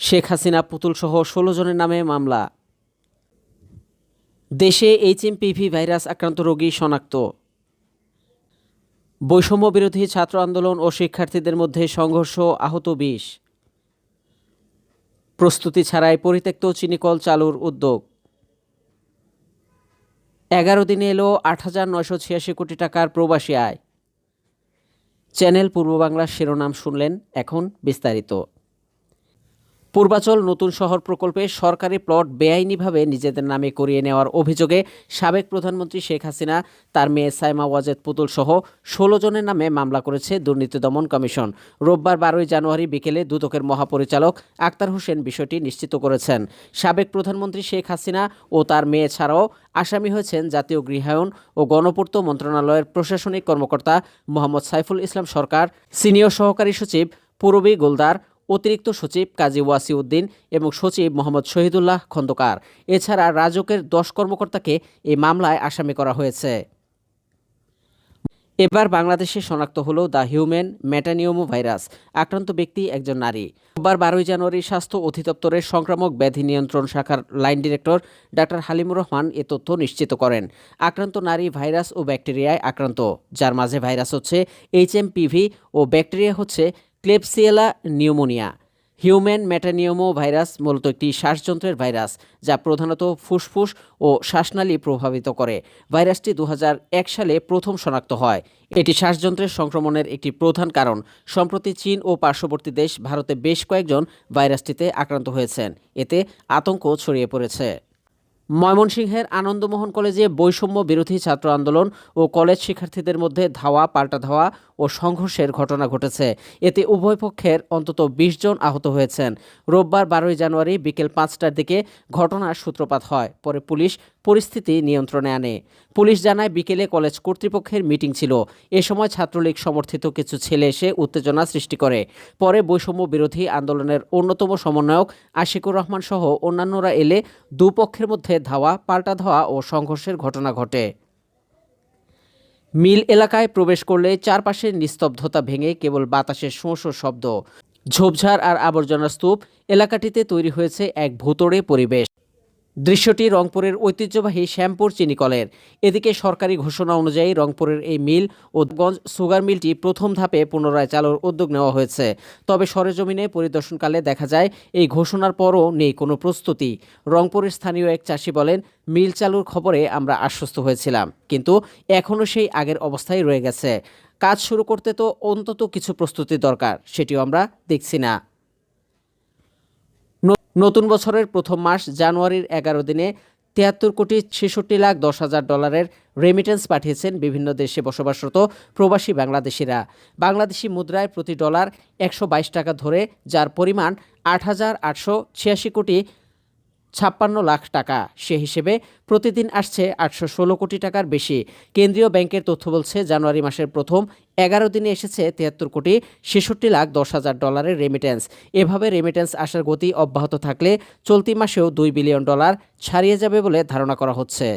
শেখ হাসিনা পুতুলসহ ষোলো জনের নামে মামলা। দেশে এইচএমপিভি ভাইরাস আক্রান্ত রোগী শনাক্ত। বৈষম্য বিরোধী ছাত্র আন্দোলন ও শিক্ষার্থীদের মধ্যে সংঘর্ষ আহত বিশ। প্রস্তুতি ছাড়াই পরিত্যক্ত চিনিকল চালুর উদ্যোগ। এগারো দিনে এলো আট হাজার নয়শো ছিয়াশি কোটি টাকার প্রবাসী আয়। চ্যানেল পূর্ব বাংলার শিরোনাম শুনলেন এখন বিস্তারিত। পূর্বাচল নতুন শহর প্রকল্পে সরকারি প্লট বেআইনিভাবে নিজেদের নামে করিয়ে নেওয়ার অভিযোগে সাবেক প্রধানমন্ত্রী শেখ হাসিনা, তার মেয়ে সাইমা ওয়াজেদ পুতুল সহ ষোলো জনের নামে মামলা করেছে দুর্নীতি দমন কমিশন। রোববার বারোই জানুয়ারি বিকেলে দুদকের মহাপরিচালক আক্তার হোসেন বিষয়টি নিশ্চিত করেছেন। সাবেক প্রধানমন্ত্রী শেখ হাসিনা ও তার মেয়ে ছাড়াও আসামি হয়েছেন জাতীয় গৃহায়ন ও গণপূর্ত মন্ত্রণালয়ের প্রশাসনিক কর্মকর্তা মোহাম্মদ সাইফুল ইসলাম সরকার, সিনিয়র সহকারী সচিব পূরবী গোলদার অতিরিক্ত সচিব কাজী ওয়াসিউদ্দিন এবং সচিব মোহাম্মদ শহীদুল্লাহ খন্দকার। এছাড়া রাজকের দশ কর্মকর্তাকে এই মামলায় আসামি করা হয়েছে। এবার বাংলাদেশে শনাক্ত হলো দ্য হিউম্যান মেটানিওমো ভাইরাস আক্রান্ত ব্যক্তি একজন নারী। রোববার বারোই জানুয়ারি স্বাস্থ্য অধিদপ্তরের সংক্রামক ব্যাধি নিয়ন্ত্রণ শাখার line director doctor Halimur Rahman এ তথ্য নিশ্চিত করেন। আক্রান্ত নারী ভাইরাস ও ব্যাকটেরিয়ায় আক্রান্ত, যার মাঝে ভাইরাস হচ্ছে এইচএমপিভি ও ব্যাকটেরিয়া হচ্ছে Klebsiella pneumonia, human metapneumovirus মূলত একটি শ্বাসযন্ত্রের ভাইরাস যা প্রধানত ফুসফুস ও শ্বাসনালী প্রভাবিত করে। ভাইরাসটি দু হাজার এক সালে প্রথম শনাক্ত হয়। এটি শ্বাসযন্ত্রের সংক্রমণের একটি প্রধান কারণ। সম্প্রতি চীন ও পার্শ্ববর্তী দেশ ভারতে বেশ কয়েকজন ভাইরাসটিতে আক্রান্ত হয়েছেন। এতে আতঙ্ক ছড়িয়ে পড়েছে। ময়মনসিংহের আনন্দমোহন কলেজে বৈষম্য বিরোধী ছাত্র আন্দোলন ও কলেজ শিক্ষার্থীদের মধ্যে ধাওয়া, পাল্টা ধাওয়া ও সংঘর্ষের ঘটনা ঘটেছে। এতে উভয় পক্ষের অন্তত ২০ জন আহত হয়েছেন। রোববার বারোই জানুয়ারি বিকেল পাঁচটার দিকে ঘটনার সূত্রপাত হয়। পরে পুলিশ পরিস্থিতি নিয়ন্ত্রণে আনে। পুলিশ জানায়, বিকেলে কলেজ কর্তৃপক্ষের মিটিং ছিল। এ সময় ছাত্রলীগ সমর্থিত কিছু ছেলে এসে উত্তেজনা সৃষ্টি করে। পরে বৈষম্য বিরোধী আন্দোলনের অন্যতম সমন্বয়ক আশিকুর রহমান সহ অন্যান্যরা এলে দুপক্ষের মধ্যে ধাওয়া, পাল্টা ধাওয়া ও সংঘর্ষের ঘটনা ঘটে। মিল এলাকায় প্রবেশ করলে চারপাশের নিস্তব্ধতা ভেঙে কেবল বাতাসের শোঁ শব্দ। ঝোপঝাড় আর আবর্জনার স্তূপ এলাকাটিতে তৈরি হয়েছে এক ভূতড়ে পরিবেশ। দৃশ্যটি রংপুরের ঐতিহ্যবাহী শ্যামপুর চিনিকলের। এদিকে সরকারি ঘোষণা অনুযায়ী রংপুরের এই মিল ও গঞ্জ সুগার মিলটি প্রথম ধাপে পুনরায় চালুর উদ্যোগ নেওয়া হয়েছে। তবে সরেজমিনে পরিদর্শনকালে দেখা যায়, এই ঘোষণার পরও নেই কোনো প্রস্তুতি। রংপুরের স্থানীয় এক চাষি বলেন, মিল চালুর খবরে আমরা আশ্বস্ত হয়েছিলাম, কিন্তু এখনও সেই আগের অবস্থায় রয়ে গেছে। কাজ শুরু করতে তো অন্তত কিছু প্রস্তুতি দরকার, সেটিও আমরা দেখছি না। ন- নতুন বছরের প্রথম মাস জানুয়ারির এগারো দিনে তিয়াত্তর কোটি ছেষট্টি লাখ দশ হাজার ডলারের রেমিটেন্স পাঠিয়েছেন বিভিন্ন দেশে বসবাসরত প্রবাসী বাংলাদেশিরা। বাংলাদেশি মুদ্রায় প্রতি ডলার একশো বাইশ টাকা ধরে, যার পরিমাণ আট হাজার আটশো ছিয়াশি কোটি ছাপ্পান্ন লাখ টাকা। সে হিসেবে প্রতিদিন আসছে আটশো ষোলো কোটি টাকার বেশি। কেন্দ্রীয় ব্যাংকের তথ্য বলছে, জানুয়ারি মাসের প্রথম এগারো দিনে এসেছে তিয়াত্তর কোটি ছেষট্টি লাখ দশ হাজার ডলারের রেমিটেন্স এভাবে রেমিটেন্স আসার গতি অব্যাহত থাকলে চলতি মাসেও দুই বিলিয়ন ডলার ছাড়িয়ে যাবে বলে ধারণা করা হচ্ছে।